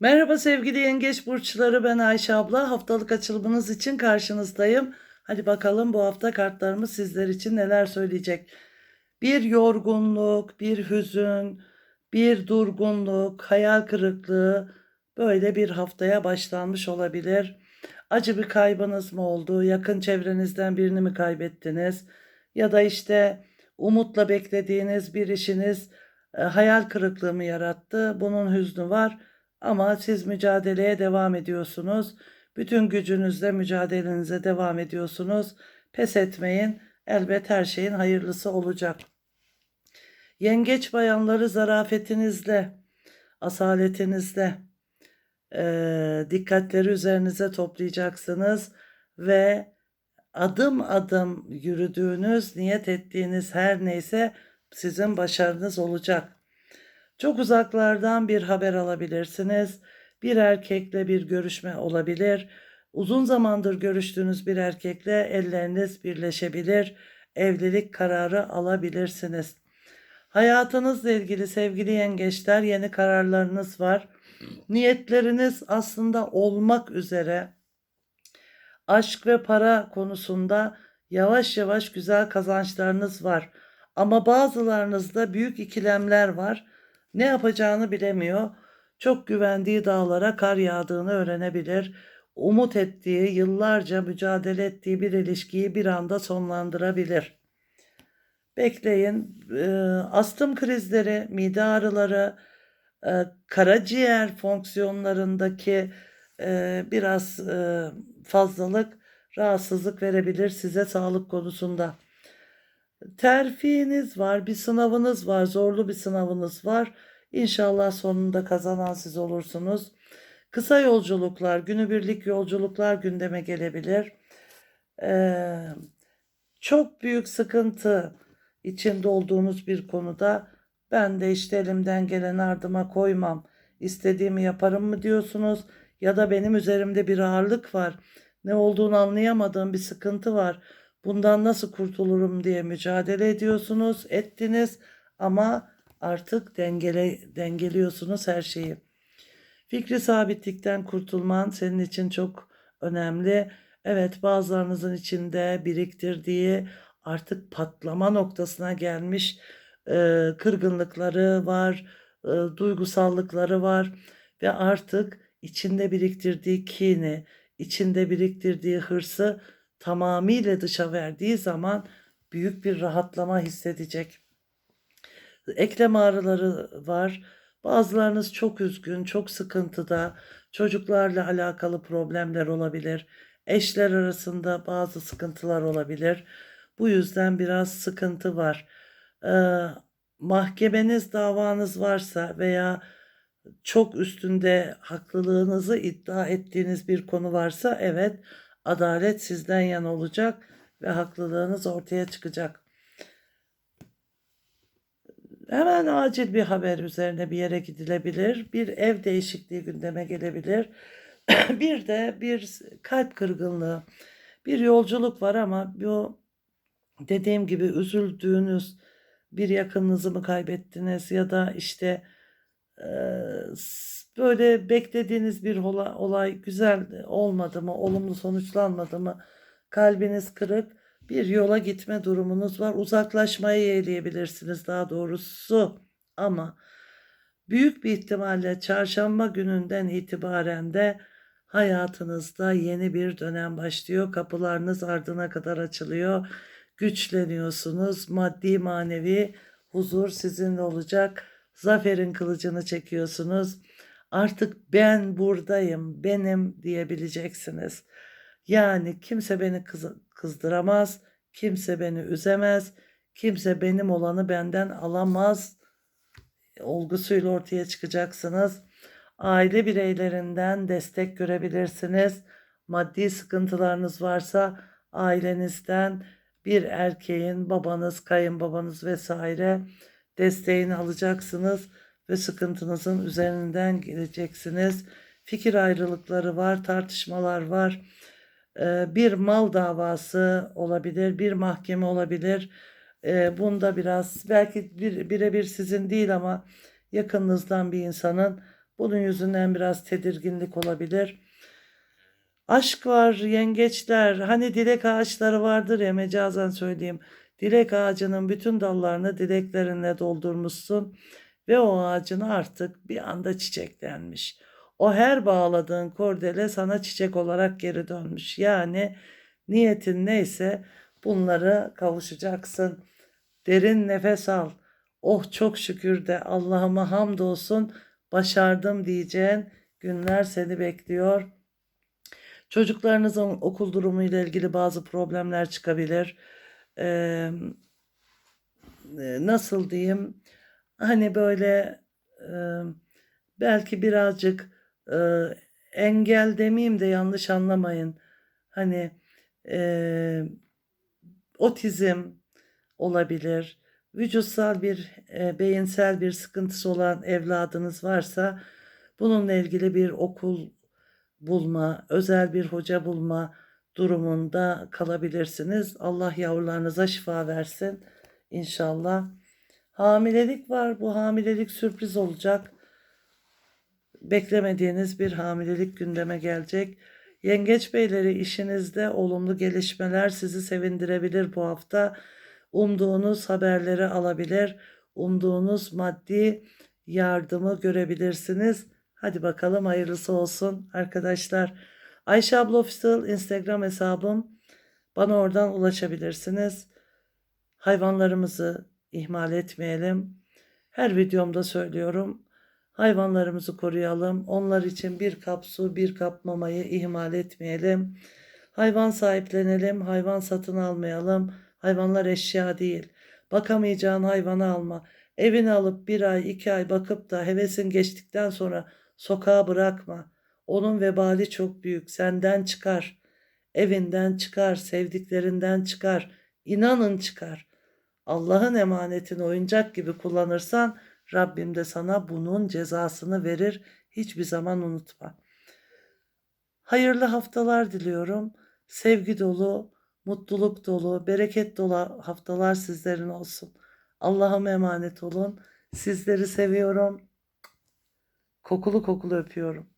Merhaba sevgili yengeç burçları ben Ayşe abla. Haftalık açılımınız için karşınızdayım. Hadi bakalım bu hafta kartlarımız sizler için neler söyleyecek. Bir yorgunluk, bir hüzün, bir durgunluk, hayal kırıklığı böyle bir haftaya başlanmış olabilir. Acı bir kaybınız mı oldu? Yakın çevrenizden birini mi kaybettiniz? Ya da işte umutla beklediğiniz bir işiniz e, hayal kırıklığı mı yarattı? Bunun hüznü var. Ama siz mücadeleye devam ediyorsunuz. Bütün gücünüzle mücadelenize devam ediyorsunuz. Pes etmeyin. Elbet her şeyin hayırlısı olacak. Yengeç bayanları zarafetinizle, asaletinizle eee, dikkatleri üzerinize toplayacaksınız ve adım adım yürüdüğünüz, niyet ettiğiniz her neyse sizin başarınız olacak. Çok uzaklardan bir haber alabilirsiniz. Bir erkekle bir görüşme olabilir. Uzun zamandır görüştüğünüz bir erkekle elleriniz birleşebilir. Evlilik kararı alabilirsiniz. Hayatınızla ilgili sevgili yengeçler yeni kararlarınız var. Niyetleriniz aslında olmak üzere aşk ve para konusunda yavaş yavaş güzel kazançlarınız var. Ama bazılarınızda büyük ikilemler var. Ne yapacağını bilemiyor. Çok güvendiği dağlara kar yağdığını öğrenebilir. Umut ettiği, yıllarca mücadele ettiği bir ilişkiyi bir anda sonlandırabilir. Bekleyin. Ee, astım krizleri, mide ağrıları, e, karaciğer fonksiyonlarındaki e, biraz e, fazlalık rahatsızlık verebilir size sağlık konusunda. Terfiniz var, bir sınavınız var, zorlu bir sınavınız var. İnşallah sonunda kazanan siz olursunuz. Kısa yolculuklar, günübirlik yolculuklar gündeme gelebilir. Ee, çok büyük sıkıntı içinde olduğunuz bir konuda ben de işte elimden gelen ardıma koymam, istediğimi yaparım mı diyorsunuz ya da benim üzerimde bir ağırlık var, ne olduğunu anlayamadığım bir sıkıntı var. Bundan nasıl kurtulurum diye mücadele ediyorsunuz, ettiniz ama artık dengele, dengeliyorsunuz her şeyi. Fikri sabitlikten kurtulman senin için çok önemli. Evet bazılarınızın içinde biriktirdiği artık patlama noktasına gelmiş e, kırgınlıkları var, e, duygusallıkları var ve artık içinde biriktirdiği kini, içinde biriktirdiği hırsı tamamıyla dışa verdiği zaman büyük bir rahatlama hissedecek. Eklem ağrıları var. Bazılarınız çok üzgün, çok sıkıntıda. Çocuklarla alakalı problemler olabilir. Eşler arasında bazı sıkıntılar olabilir. Bu yüzden biraz sıkıntı var. Ee, mahkemeniz, davanız varsa veya çok üstünde haklılığınızı iddia ettiğiniz bir konu varsa evet adalet sizden yana olacak ve haklılığınız ortaya çıkacak. Hemen acil bir haber üzerine bir yere gidilebilir. Bir ev değişikliği gündeme gelebilir. bir de bir kalp kırgınlığı, bir yolculuk var ama bu dediğim gibi üzüldüğünüz bir yakınınızı mı kaybettiniz ya da işte böyle beklediğiniz bir olay güzel olmadı mı, olumlu sonuçlanmadı mı, kalbiniz kırık, bir yola gitme durumunuz var. Uzaklaşmayı yeğleyebilirsiniz daha doğrusu. Ama büyük bir ihtimalle çarşamba gününden itibaren de hayatınızda yeni bir dönem başlıyor. Kapılarınız ardına kadar açılıyor. Güçleniyorsunuz. Maddi manevi huzur sizinle olacak. Zaferin kılıcını çekiyorsunuz. Artık ben buradayım, benim diyebileceksiniz. Yani kimse beni kızdıramaz, kimse beni üzemez, kimse benim olanı benden alamaz olgusuyla ortaya çıkacaksınız. Aile bireylerinden destek görebilirsiniz. Maddi sıkıntılarınız varsa ailenizden bir erkeğin, babanız, kayınbabanız vesaire desteğini alacaksınız ve sıkıntınızın üzerinden geleceksiniz. Fikir ayrılıkları var, tartışmalar var. Ee, bir mal davası olabilir, bir mahkeme olabilir. Ee, bunda biraz belki bir, birebir sizin değil ama yakınınızdan bir insanın Bunun yüzünden biraz tedirginlik olabilir. Aşk var yengeçler. Hani dilek ağaçları vardır ya mecazen söyleyeyim. Dilek ağacının bütün dallarını dileklerinle doldurmuşsun ve o ağacın artık bir anda çiçeklenmiş. O her bağladığın kordele sana çiçek olarak geri dönmüş. Yani niyetin neyse bunları kavuşacaksın. Derin nefes al. Oh çok şükür de Allah'ıma hamdolsun başardım diyeceğin günler seni bekliyor. Çocuklarınızın okul durumu ile ilgili bazı problemler çıkabilir. Ee, nasıl diyeyim? Hani böyle e, belki birazcık e, engel demeyeyim de yanlış anlamayın. Hani e, otizm olabilir. Vücutsal bir, e, beyinsel bir sıkıntısı olan evladınız varsa bununla ilgili bir okul bulma, özel bir hoca bulma durumunda kalabilirsiniz. Allah yavrularınıza şifa versin inşallah. Hamilelik var. Bu hamilelik sürpriz olacak. Beklemediğiniz bir hamilelik gündeme gelecek. Yengeç beyleri işinizde olumlu gelişmeler sizi sevindirebilir bu hafta. Umduğunuz haberleri alabilir. Umduğunuz maddi yardımı görebilirsiniz. Hadi bakalım hayırlısı olsun arkadaşlar. Ayşe abla Official Instagram hesabım. Bana oradan ulaşabilirsiniz. Hayvanlarımızı ihmal etmeyelim. Her videomda söylüyorum. Hayvanlarımızı koruyalım. Onlar için bir kap su, bir kap mamayı ihmal etmeyelim. Hayvan sahiplenelim, hayvan satın almayalım. Hayvanlar eşya değil. Bakamayacağın hayvanı alma. Evini alıp bir ay, iki ay bakıp da hevesin geçtikten sonra sokağa bırakma. Onun vebali çok büyük. Senden çıkar. Evinden çıkar, sevdiklerinden çıkar. İnanın çıkar. Allah'ın emanetini oyuncak gibi kullanırsan Rabbim de sana bunun cezasını verir. Hiçbir zaman unutma. Hayırlı haftalar diliyorum. Sevgi dolu, mutluluk dolu, bereket dolu haftalar sizlerin olsun. Allah'ıma emanet olun. Sizleri seviyorum. Kokulu kokulu öpüyorum.